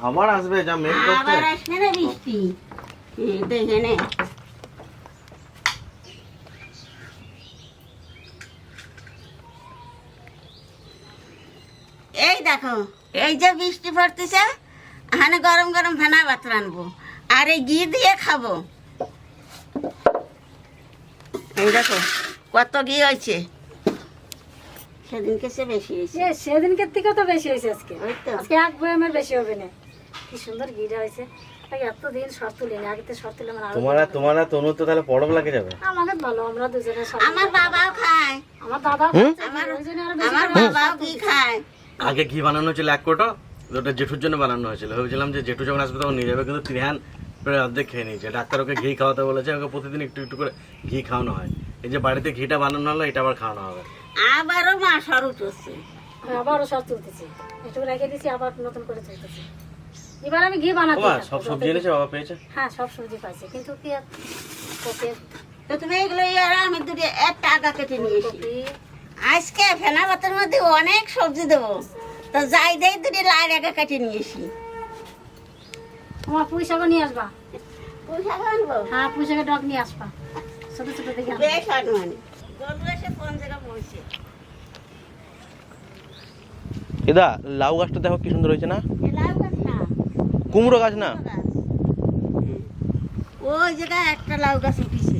আবার আসবে যা মেঘ করছে আবার আসবে না বৃষ্টি? এই দেখে নে এই দেখো এই যে বৃষ্টি পড়তেছে এখানে গরম গরম ফেনা ভাত রানবো আর এই ঘি দিয়ে খাব। এই দেখো কত ঘি হয়েছে? সেদিনকে সে বেশি হয়েছে। সে সেদিনকের থেকে তো বেশি হয়েছে আজকে। আজকে এক বয়ামের বেশি হবে না। কি সুন্দর হয়েছে। আগে আগে তো শর্ত তুলে আমার আরও তোমার আর তোমার আর তনু তো তাহলে পরব লাগে যাবে। আমাদের ভালো আমরা দুজনে আমার বাবাও খায়। আমার দাদা আমার ওই জন্য আরও বেশি আমার বাবাও কি খায়? আগে ঘি বানানো হয়েছিল এক কোটো ওটা জেঠুর জন্য বানানো হয়েছিল। ভেবেছিলাম যে জেঠু যখন আসবে তখন নিয়ে যাবে কিন্তু ত্রিহান প্রায় অর্ধেক খেয়ে নিয়েছে। ডাক্তার ওকে ঘি খাওয়াতে বলেছে ওকে প্রতিদিন একটু একটু করে ঘি খাওয়ানো হয়। এই যে বাড়িতে ঘিটা বানানো হলো এটা আবার খাওয়ানো হবে। আবারও মা সরু চলছে আবারও সব তুলতেছি। একটু রেখে দিছি আবার নতুন করে তুলতেছি। এবার আমি ঘি বানাতে বাবা সব সবজি এনেছে বাবা পেয়েছে? হ্যাঁ সব সবজি পাইছে কিন্তু কি আর তো তুমি এগুলো আর আমি দুটো একটা আগা কেটে নিয়েছি কপি আজকে ফেনা ভাতের মধ্যে অনেক সবজি দেবো। তো যাই দেই দুটো লাল আগা কেটে নিয়েছি তোমার পুঁই শাকও নিয়ে আসবা? পয়সা আনব? হ্যাঁ পুঁই শাকের ডক নিয়ে আসবা। ছোট ছোট দেখে বেশ বলছে। এদা লাউ গাছটা দেখো কি সুন্দর হয়েছে না? লাউ গাছ না? কুমড়ো গাছ না? গাছ। ওই জায়গায় একটা লাউ গাছ উঠিছে।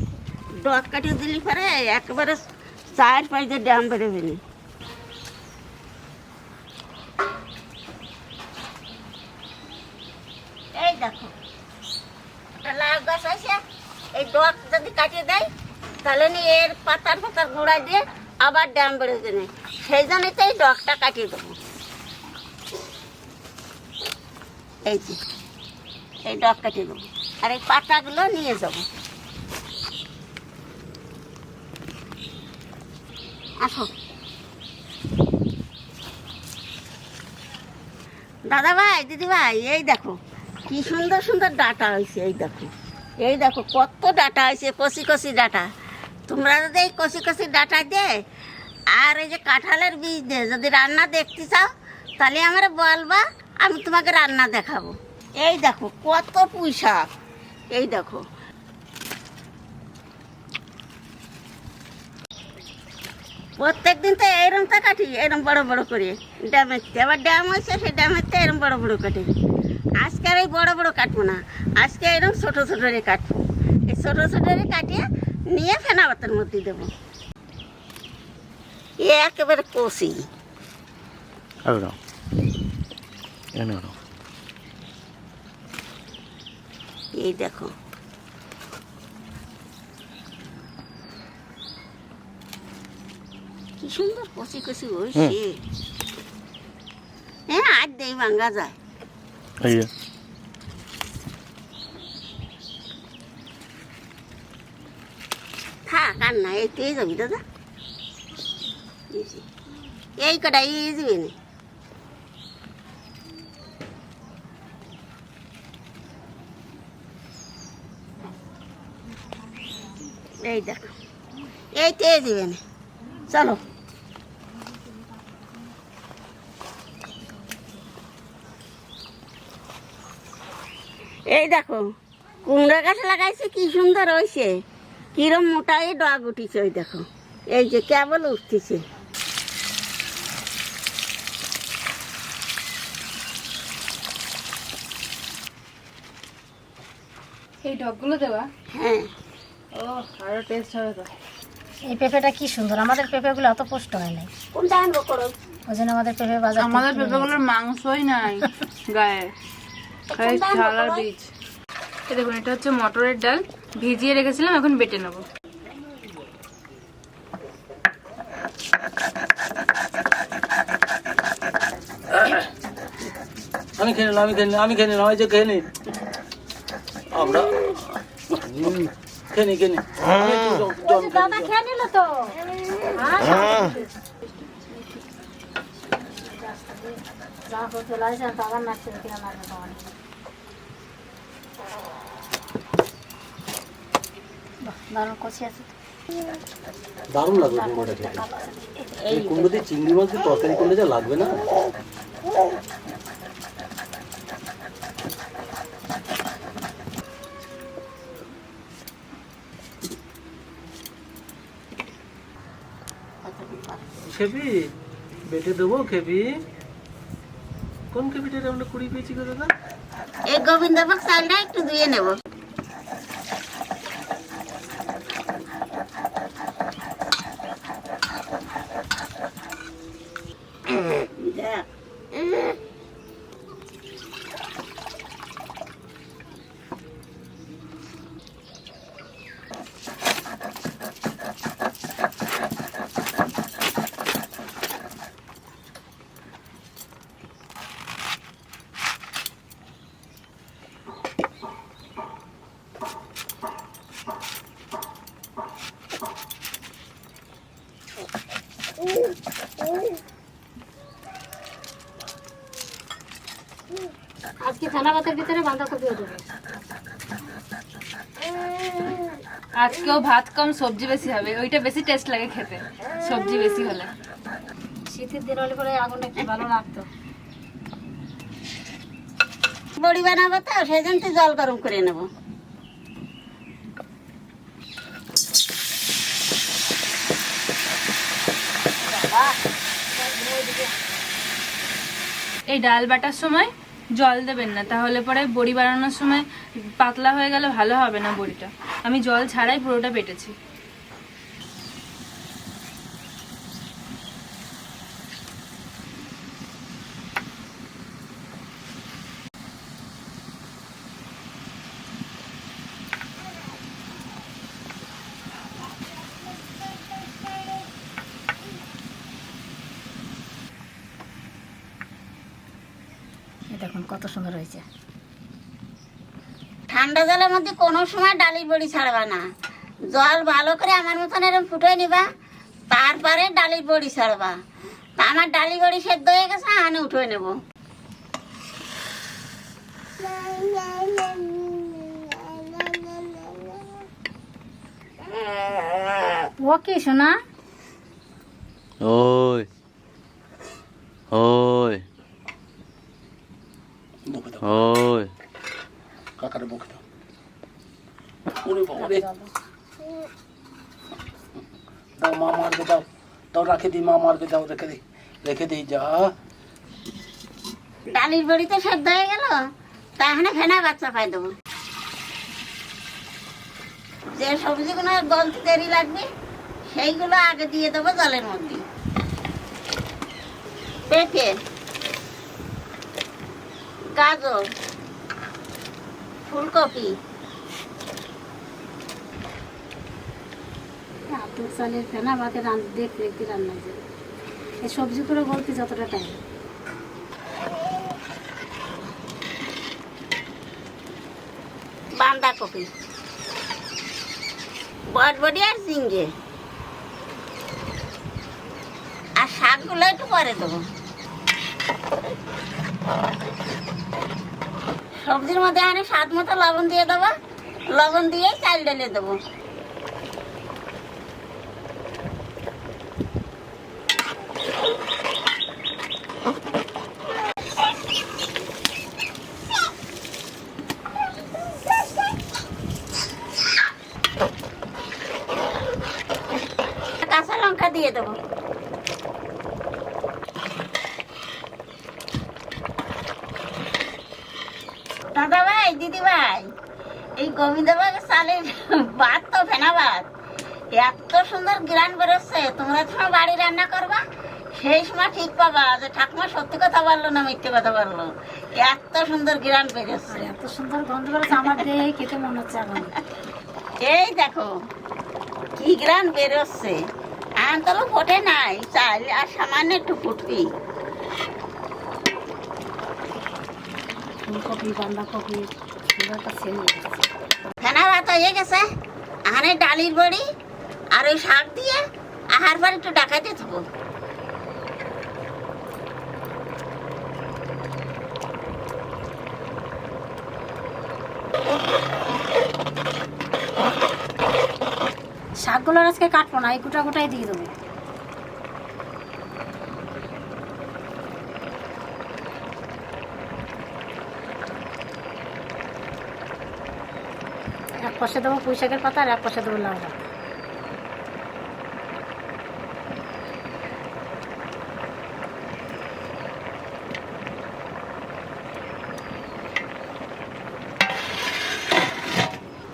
ডক কাটিয়ে দিলি পরে একেবারে চার পাঁচটা ড্যাম বেরোবে না এই দেখো একটা লাউ গাছ আছে এই ডক যদি কাটিয়ে দেয়, তাহলে এর পাতার পাতার গোড়া দিয়ে আবার ড্যাম বেরোবে না সেই জন্যই তো এই ডকটা কাটিয়ে দেবো। এই যে, এই ডক কাটিয়ে দেবো। আর এই পাতাগুলো নিয়ে যাব। আসো। দাদা ভাই দিদি ভাই এই দেখো, কি সুন্দর সুন্দর ডাটা হয়েছে, এই দেখো। এই দেখো, কত ডাটা হয়েছে কষি কষি ডাটা। তোমরা যদি এই কষি কষি ডাটা দে আর এই যে কাঁঠালের বীজ দে যদি রান্না দেখতে চাও, তাহলে আমার বলবা, আমি তোমাকে রান্না দেখাবো। এই দেখো, কত পুঁই শাক এই দেখো। প্রত্যেক দিন তো এরম তো কাটি এরম বড় বড় করে। ড্যামের আবার ড্যাম হয়েছে, সেই ড্যামের তো এরম বড় বড় কাটি আজকে আর এই বড় বড় কাটবো না। আজকে এরকম ছোট ছোট রে কাটবো। এই ছোট ছোট রে কাটিয়ে নিয়ে ফেনা পাতার মধ্যে দেবো। এ একেবারে কষি। এই দেখো। কি সুন্দর কষি কষি হয়েছে। হ্যাঁ আর দেই ভাঙ্গা যায়। এই যে থাক আর না এই তো এই যাবি দাদা এই যে। এই কটা এই যাবি না এই দেখো এই এই এই দেখো কুমড়া গাছ লাগাইছে কি সুন্দর হয়েছে কিরম মোটাই ডগ উঠিছে ওই দেখো। এই যে কেবল উঠতেছে। এই ডগগুলো দেওয়া? হ্যাঁ। ও আরও টেস্ট হবে তো। এই পেঁপেটা কি সুন্দর আমাদের পেঁপেগুলো অত পুষ্ট হয় নাই। কোনটা আনব করো? ওই জন্য আমাদের পেঁপে বাজার আমাদের পেঁপেগুলোর মাংসই নাই গায়ে। বীজ। দেখুন এটা হচ্ছে মটরের ডাল। ভিজিয়ে রেখেছিলাম এখন বেটে নেব। আমি খেয়ে নিলাম আমি খেয়ে নিলাম আমি খেয়ে নিলাম এই যে খেয়ে নি। আমরা খেয়ে নি খেয়ে নি। খেয়ে দাদা খেয়ে নিল তো? কষি আছে দারুণ লাগবে কুমড়োটা খেতে। এই কুমড়ো দিয়ে চিংড়ি মাছ তরকারি করলে যা লাগবে না? খেপি বেটে দেবো খেপি কোন খেপিটা আমরা কুড়ি পেয়েছি গো দাদা? এই গোবিন্দভোগ চালটা একটু ধুয়ে নেব। থানা ভাতের বাঁধাকপিও দেবে। আজকেও ভাত কম, সবজি বেশি হবে। ওইটা বেশি টেস্ট লাগে খেতে, সবজি বেশি হলে। শীতের দিন হলে পরে আগুনটা একটু ভালো লাগতো। বড়ি বানাবো তো জন্য তো জল গরম করে নেব। এই ডাল বাটার সময় জল দেবেন না। তাহলে পরে বড়ি বানানোর সময় পাতলা হয়ে গেলে ভালো হবে না বড়িটা। আমি জল ছাড়াই পুরোটা বেটেছি। দেখুন কত সুন্দর হয়েছে। ঠান্ডা জলের মধ্যে কোনো সময় ডালি বড়ি ছাড়বা না। জল ভালো করে আমার মতন এরকম ফুটে নিবা তারপরে ডালি বড়ি ছাড়বা। তা আমার ডালি বড়ি সেদ্ধ হয়ে গেছে আনে উঠে নেব। ও কি শোনা ওই বকে দাও ওই কাকারে বকে দাও ওরে বাবা রে দাও মা মারবে দাও দাও রাখে দিই মা মারবে দাও রেখে দিই রেখে দিই যা। ডালির বড়ি তো সেদ্ধ হয়ে গেল তাহলে ফেনা বাচ্চা পাই দেবো। যে সবজিগুলো গলতে দেরি লাগবে, সেইগুলো আগে দিয়ে দেবো জলের মধ্যে। পেঁপে, গাজর, ফুলকপি আতর চালের ফেনা ভাতে রান দেখতে রান্না হয়েছে। এই সবজিগুলো বলতে যতটা টাইম বাঁধাকপি। বটবডি আর ঝিঙ্গে আর শাকগুলো একটু পরে দেবো। সবজির মধ্যে আনে স্বাদ মতো লবণ দিয়ে দেবো। লবণ দিয়ে চাল ঢেলে দেবো। কাঁচা লঙ্কা দিয়ে দেবো। দাদা ভাই দিদি ভাই এই গোবিন্দবাগ চালের ভাত তো ফেনা ভাত। এত সুন্দর গ্রান বেরোচ্ছে তোমরা তোমার বাড়ি রান্না করবা? সেই সময় ঠিক পাবা যে ঠাকুমা সত্যি কথা বলল না মিথ্যে কথা বলল। এত সুন্দর গ্রান বেরোচ্ছে। এত সুন্দর গন্ধ বেরোচ্ছে আমার দেহে খেতে মনে হচ্ছে এখন। এই দেখো কি গ্রান বেরোচ্ছে। আন্তলো ফোটে নাই চাল আর সামান্য একটু ফুটবি। ফুলকপি বাঁধাকপি ফেনা ভাত হয়ে গেছে আহারে ডালির বড়ি আর ওই শাক দিয়ে আহার পর একটু ডাকাইতে থাকব শাক এগুলো আজকে কাটবো না, এই গোটা গোটাই দিয়ে দেবো। এক পাশে দেবো পুঁই শাকের পাতা আর এক পাশে দেবো লাউ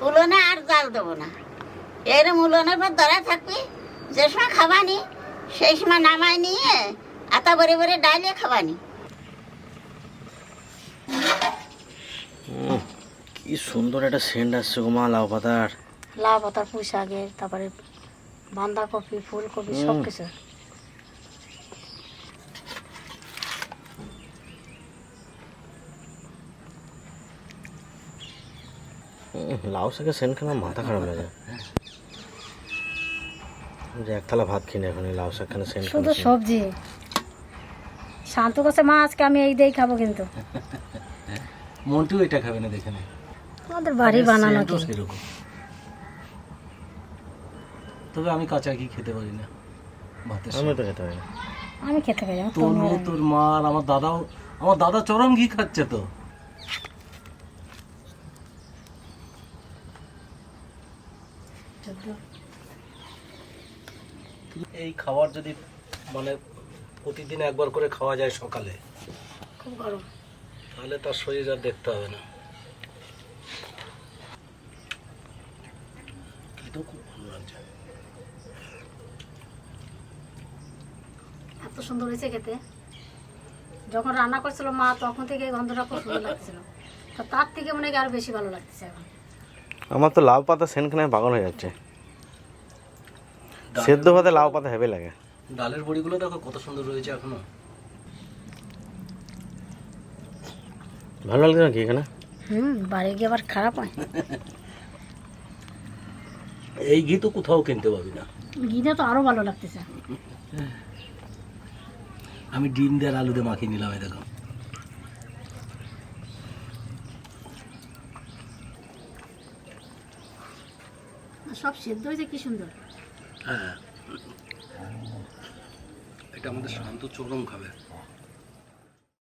উলোনে আর জাল দেবো না। এরম উলোনের পর ধরা থাকবি যে সময় খাবানি সেই সময় নামাই নিয়ে আতা বরে বরে ডাইলে খাবানি। কি সুন্দর একটা সেন্ট আসছে গো মা লাউ পাতার। লাউ পাতা পুঁই শাকের তারপরে বাঁধাকপি ফুলকপি সব কিছু লাউ শাকের সেন্ট খেলে মাথা খারাপ হয়ে যায়। এক থালা ভাত কিনে এখন লাউ শাক খানে সেন্ট শুধু সবজি। শান্ত কাছে মা আজকে আমি এই দিয়েই খাব কিন্তু। মন্টু এটা খাবে না দেখে নে। আমাদের বাড়ি বানানো কি? সেরকম। তবে আমি কাঁচা কি খেতে পারি না ভাতের আমি তো খেতে পারি না। আমি খেতে পারি আমার তোর তোর তোর মা আর আমার দাদাও আমার দাদা চরম ঘি খাচ্ছে তো। এই খাবার যদি মানে প্রতিদিন একবার করে খাওয়া যায় সকালে খুব গরম। তাহলে তার শরীর আর দেখতে হবে না। খেতেও খুব ভালো লাগছে। এত সুন্দর হয়েছে খেতে। যখন রান্না করছিল মা তখন থেকে এই গন্ধটা খুব সুন্দর লাগছিল তো তার থেকে মনে হয় আরও বেশি ভালো লাগতেছে এখন। আমার তো লাউ পাতা সেন্ট খানে পাগল হয়ে যাচ্ছে। সেদ্ধ ভাতে লাউ পাতা হেবে লাগে। ডালের বড়িগুলো দেখো কত সুন্দর রয়েছে এখনও। ভালো লাগছে না কি এখানে? হুম বাড়ি গিয়ে আবার খারাপ হয়। এই ঘি তো কোথাও কিনতে পাবি না। ঘিটা তো আরও ভালো লাগতেছে। আমি ডিম দিয়ে আর আলু দিয়ে মাখিয়ে নিলাম এই দেখো। সব সেদ্ধ হয়েছে কি সুন্দর। হ্যাঁ। এটা আমাদের শান্ত চরম খাবে।